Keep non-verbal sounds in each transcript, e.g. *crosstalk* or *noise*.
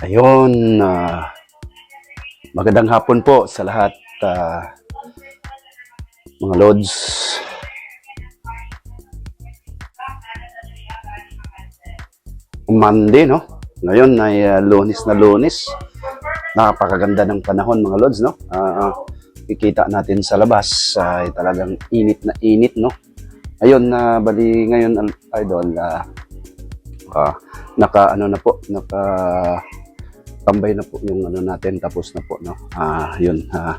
Ayun, ah, magandang hapon po sa lahat, ah, mga Lods. Monday, no? Ngayon ay ah, lunis na lunis. Napakaganda ng panahon, mga Lods, no? Ah, kikita natin sa labas ay talagang init na init, no? Ayun, na bali ngayon, idol, ah, ah, naka, ano na po, naka, tambay na po yung ano natin tapos na po no? Ah yun ah,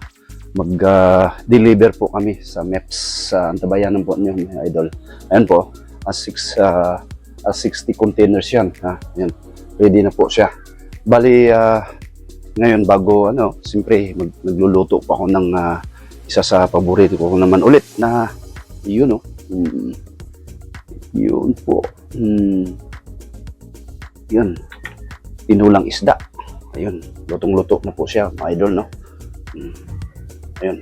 mag ah, deliver po kami sa MEPS sa Antabayanan po niyo mga idol. Ayun po as 6 ah, as 60 containers yan ha? Yun ready na po siya. Bali ah, ngayon bago ano siyempre mag, nagluluto po ako ng ah, isa sa paborito ko naman ulit na yun oh mm, yun po. Mm, yun tinulang isda Ayun, lutong-luto na po siya, mga idol, no? Mm. Ayun.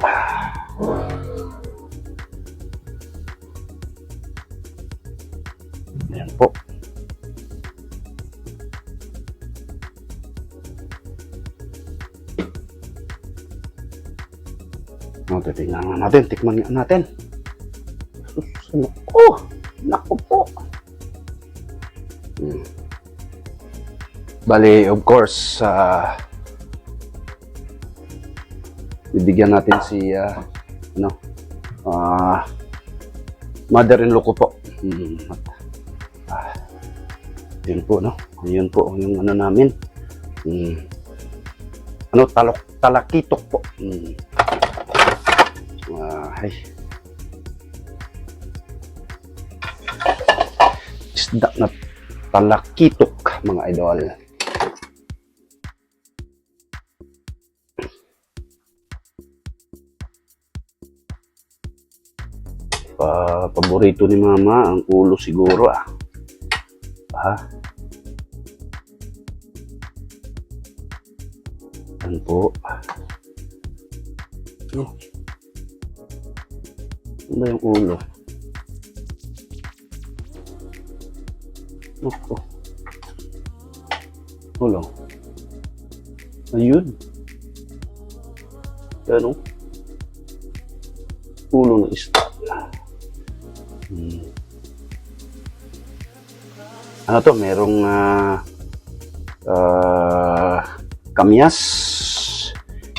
Ah. Ayan po. O, titignan nga natin, tikman nga natin. Sus, naku, naku po. Hmm. Bali, of course, ah bibigyan natin si, ah, ano, ah mother-in-law ko po. Hmm. Ah, yun po, no? Yun po, yung ano namin. Hmm. Ano, talok, talakitok po. Hmm. Ah, ay. Isda na talakitok, mga idol. Pa, paborito ni mama ang ulo siguro ah. Ha? Ano po? Ano? Ano yung ulo? Naku. Ulo. Ayun. Ano? Ulo ng isda. Hmm. Ano to? Merong ah ah, kamyas.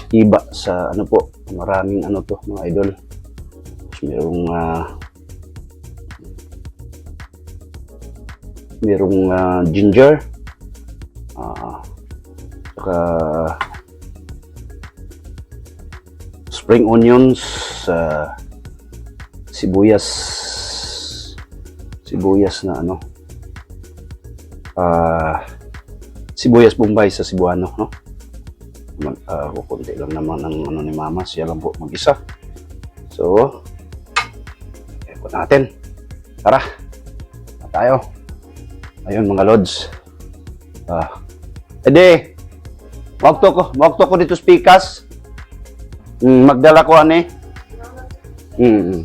Iba sa ano po. Maraming ano to mga idol. Merong ah, merong ah, ginger. Ah, saka spring onions, ah, sibuyas, sibuyas na ano, ah, sibuyas Bombay sa Cebuano, no? Mag, ah, kukunti lang naman ng ano ni Mama, siya lang po mag-isa. So, ikot natin. Tara, na tayo. Ayun mga lods. Ah, ede, Mawag to ko, mawag to ko dito speakers. Mm, magdala ko ani. Mm.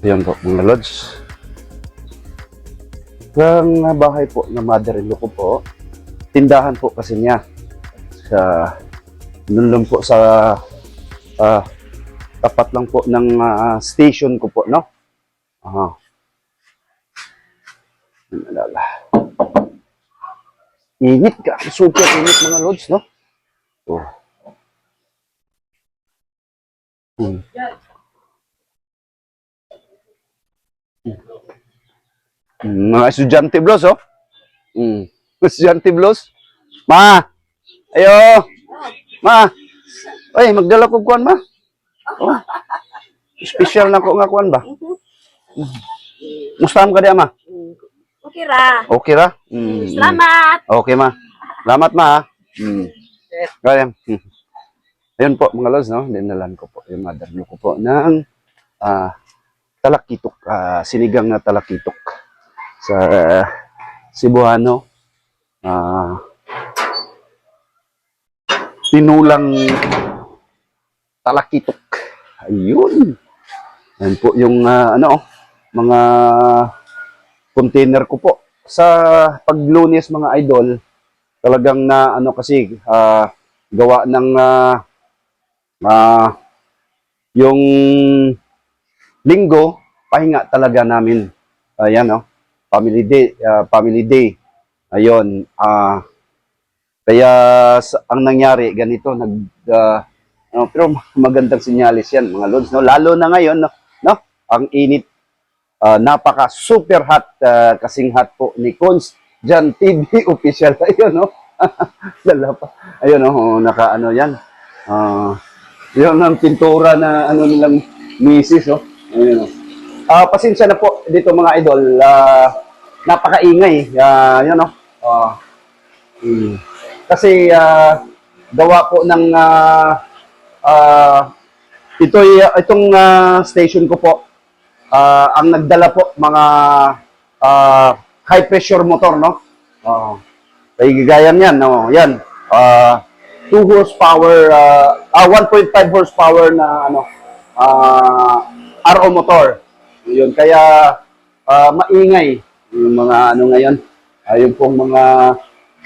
Yan po, mga lods. Ang ah, bahay po ng mother-in-law ko po, tindahan po kasi niya. Sa, nun po sa, ah, tapat lang po ng ah, station ko po, no? Aha. Nalala. Init ka. Super init mga lods, no? Oh. Hmm. Mm, Mga estudyante blos, oh. Mm. Estudyante blos. Ma! Ayo! Ma! Ay, magdala ko kuan, ma. Oh. Special na ko nga kuan ba? Mustaham ka diya, ma? Okay ra. Okay ra? Mm. Salamat. Okay, ma. Salamat, ma. Mm. Kaya, mm. Ayun po, mga lods, no? Dinalan ko po yung mother ko po ng ah, talakitok, ah, sinigang na talakitok sa ah, Cebuano. Ah, tinulang talakitok. Ayun. Yan po yung ah, ano, mga container ko po. sa paglunes mga idol, talagang na ano kasi ah, gawa ng ah, ah, yung linggo, pahinga talaga namin. Ayan, no? Family day, ah, family day. Ayun, ah, kaya ang nangyari ganito nag ah, ano, pero *laughs* magandang sinyalis yan mga lods no? Lalo na ngayon no, no? ang init ah, napaka super hot ah, kasing hot po ni Cons Jan TV *laughs* official. Ayun no? *laughs* Dala pa. Ayun no? Oh, naka ano yan ah yun ang pintura na ano nilang misis oh ayun no? Ah, pasensya na po dito mga idol. Ah, napakaingay ah, yun no ah Mm. Kasi ah, gawa po ng ah, ah, ito itong ah, station ko po ah, ang nagdala po mga ah, high pressure motor no. Oh. Kaya gaya niyan no, yan. Ah 2 horsepower ah ah, 1.5 horsepower na ano ah RO motor. Yun kaya ah, maingay yung mga ano ngayon. Ayun pong mga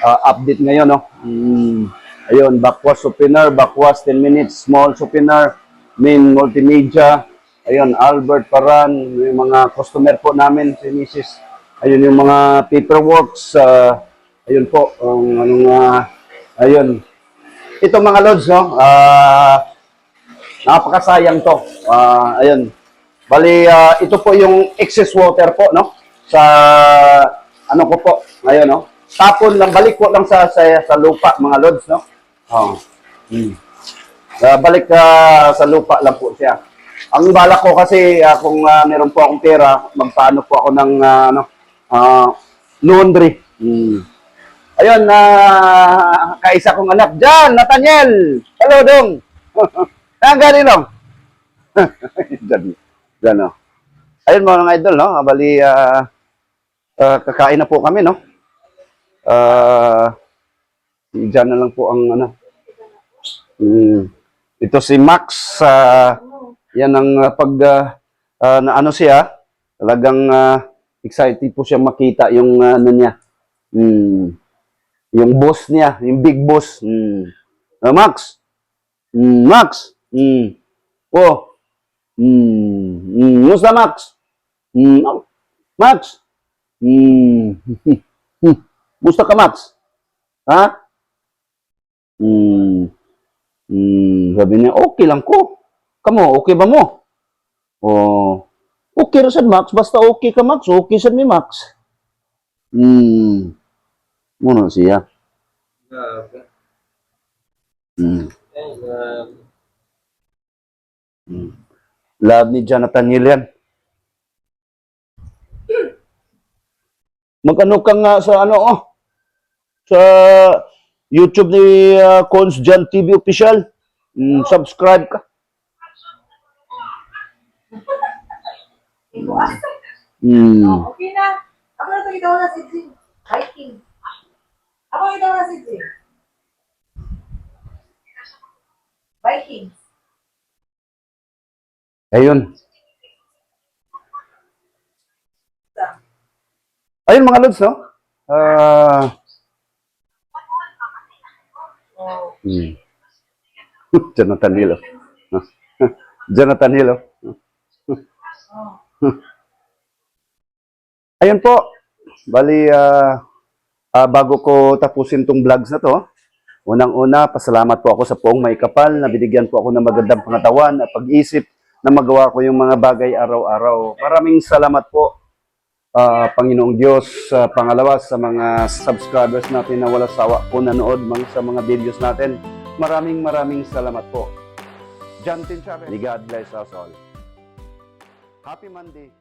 ah, update ngayon, no? Mm, ayun, backwash opener, backwash 10 minutes, small opener, main multimedia, ayun, Albert Paran, yung mga customer po namin, si Mrs. Ayun, yung mga paperworks, ah, ayun po, ang anong, ah, ayun. Ito mga lods, no? Ah, napakasayang to. Ah, ayun. Bali, ah, ito po yung excess water po, no? Sa, ano ko po, ayun, no? Tapon lang, balik po lang sa, sa, sa lupa, mga lods, no? Oh. Hmm. Ah, balik ah, sa lupa lang po siya. Ang balak ko kasi, ah, kung ah, meron po akong pera, magpaano po ako ng, ah, ano, ah, laundry. Hmm. Ayun, na kaisa kong anak. Diyan, Nathaniel! Hello, Dong! *laughs* Ang galing, Dong! *laughs* Diyan, diyan, no? Ayun, mga idol, no? Bali, ah, ah, kakain na po kami, no? Ah, diyan na lang po ang, ano, mm, ito si Max, ah, yan ang ah, pag, ah, ah, na ano siya, talagang ah, excited po siya makita yung ah, ano niya, mm, yung boss niya, yung big boss. Mm. Ah, Max. Mm, Max. Mm. Oh. Mm. Mm. Musta Max? Mm. Max. *laughs* Mm. Musta ka Max? Ha? Mm. Mm. Sabi niya, okay lang ko. Kamo, okay ba mo? Oh. Okay ra Max, basta okay ka Max, okay sad mi Max. Mm. Muna siya. Grabe. Mm. Ay, grabe. Mm. Love ni Jonathan Hill Magano ka nga sa ano oh, sa YouTube ni uh, Cons Jan TV Official. Mm, subscribe ka. Mm. Okay na. Ako na ito na si Jim. Hiking. Ako ito na si Jim. Vikings. Ayun. Ayun mga lods, no? Ah, Oh. mm. *laughs* Jonathan Hill. oh. *laughs* Jonathan Hill. oh. *laughs* Ayun po. Bali, ah, ah, bago ko tapusin tong vlogs na to, unang-una, pasalamat po ako sa poong may kapal na binigyan po ako ng magandang pangatawan at pag-isip na magawa ko yung mga bagay araw-araw. Maraming salamat po, ah, Panginoong Diyos. sa pangalawa, sa mga subscribers natin na wala sawa po nanood mga, sa mga videos natin. Maraming maraming salamat po. John Tinchare. God bless us all. Happy Monday.